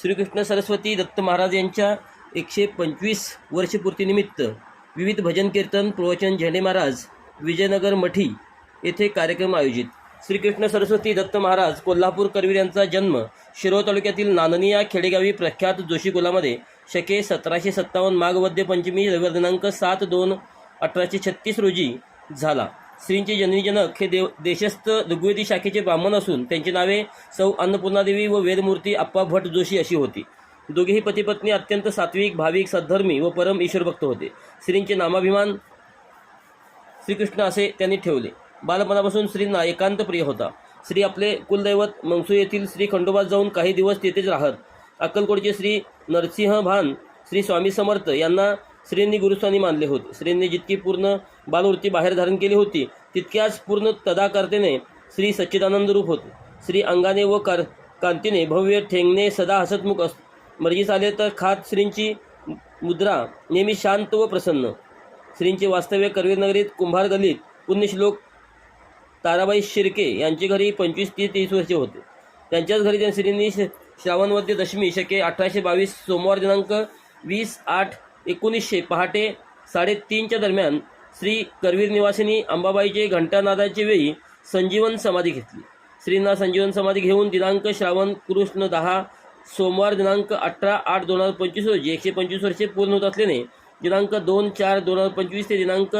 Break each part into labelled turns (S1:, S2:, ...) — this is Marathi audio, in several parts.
S1: श्रीकृष्ण सरस्वती दत्त महाराज यांच्या एकशे पंचवीस वर्षपूर्तीनिमित्त विविध भजन कीर्तन प्रवचन झेंडे महाराज विजयनगर मठी येथे कार्यक्रम आयोजित. श्रीकृष्ण सरस्वती दत्त महाराज कोल्हापूर करवीर यांचा जन्म शिरोळ तालुक्यातील नाननी या खेडेगावी प्रख्यात जोशीकुलामध्ये शके सतराशे सत्तावन्न माघवद्य पंचमी रविवार दिनांक सात दोन अठराशे छत्तीस रोजी झाला. श्रींचे जननीजनक हे देव देशस्थ ऋग्वेदी शाखेचे ब्राह्मण असून त्यांची नावे सौ अन्नपूर्णादेवी व वेदमूर्ती अप्पा भट जोशी अशी होती. दोघेही पतीपत्नी अत्यंत सात्विक भाविक सद्धर्मी व परम ईश्वरभक्त होते. श्रींचे नामाभिमान श्रीकृष्ण असे त्यांनी ठेवले. बालपणापासून श्रींना एकांत प्रिय होता. श्री आपले कुलदैवत मंगसू येथील श्री खंडोबात जाऊन काही दिवस तेथेच राहत. अक्कलकोटचे श्री नरसिंह भान श्री स्वामी समर्थ यांना श्रींनी गुरुस्थानी मानले होते. श्रींनी जितकी पूर्ण बालवृत्ती बाहेर धारण केली होती तितक्याच पूर्ण तदाकर्तेने श्री सच्चिदानंद रूप होते. श्री अंगाने व कार कांतीने भव्य ठेंगणे सदा हसतमुख अस मर्जीस आले तर खात श्रींची मुद्रा नेहमी शांत व प्रसन्न. श्रींचे वास्तव्य करवीरनगरीत कुंभार गल्लीत पुण्यश्लोक ताराबाई शिर्के यांचे घरी पंचवीस ते तीस वर्षे होते. त्यांच्याच घरी त्या श्रींनी श- श्रावणवद्य दशमी शके अठराशे बावीस सोमवार दिनांक वीस आठ एकोणीसशे पहाटे साडेतीनच्या दरम्यान श्री करवीर निवासिनी अंबाबाईचे घंटानादाचे वेळी संजीवन समाधी घेतली. श्रींना संजीवन समाधी घेऊन दिनांक श्रावण कृष्ण दहा सोमवार दिनांक अठरा आठ दोन हजार पंचवीस रोजी एकशे पंचवीस वर्षे पूर्ण होत असल्याने दिनांक दोन चार दोन हजार पंचवीस ते दिनांक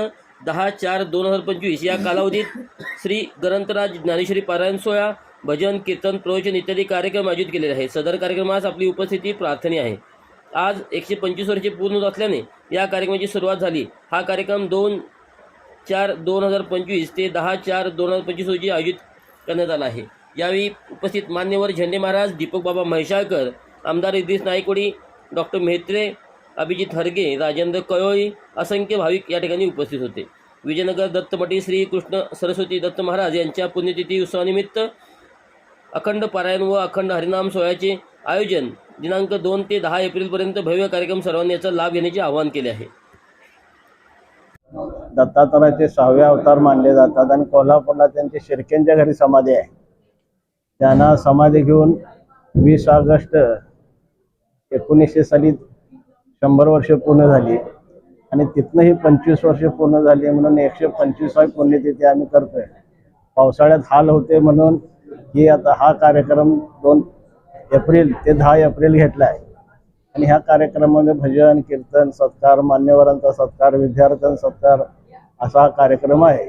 S1: दहा चार दोन हजार पंचवीस या कालावधीत श्री ग्रंथराज ज्ञानेश्वरी पारायण सोहळा भजन कीर्तन प्रवचन इत्यादी कार्यक्रम आयोजित केलेले आहेत. सदर कार्यक्रमास आपली उपस्थिती प्रार्थनीय आहे. आज एकशे पंचवीस वर्षे पूर्ण होत असल्याने या कार्यक्रमाची सुरुवात झाली. हा कार्यक्रम दोन चार दोन हजार पंचवीस ते दहा चार दोन हजार पंचवीस रोजी आयोजित करण्यात आला आहे. यावेळी उपस्थित मान्यवर झेंडे महाराज दीपक बाबा म्हैसाळकर आमदार इद्रिस नायकोडी डॉक्टर मेहत्रे अभिजित हरगे राजेंद्र कयोळी असंख्य भाविक या ठिकाणी उपस्थित होते. विजयनगर दत्तमठी श्री कृष्ण सरस्वती दत्त महाराज यांच्या पुण्यतिथी उत्सवानिमित्त अखंड पारायण व अखंड हरिनाम सोहळ्याचे आयोजन दिनांक दोन ते दहा एप्रिलपर्यंत भव्य कार्यक्रम सर्वांनी याचा लाभ घेण्याचे आवाहन केले आहे.
S2: दत्तात्रयाचे सहावे अवतार मानले जातात आणि कोल्हापूरला त्यांची शिर्केंच्या घरी समाधी आहे. त्यांना समाधी घेऊन वीस ऑगस्ट एकोणीसशे साली शंभर वर्ष पूर्ण झाली आणि तिथनंही पंचवीस वर्ष पूर्ण झाली म्हणून एकशे पंचवीसावी पुण्यतिथी आम्ही करतोय. पावसाळ्यात हाल होते म्हणून ही आता हा कार्यक्रम दोन एप्रिल ते दहा एप्रिल घेतला आहे आणि ह्या कार्यक्रमामध्ये भजन कीर्तन सत्कार मान्यवरांचा सत्कार विद्यार्थ्यांचा सत्कार असा हा कार्यक्रम आहे.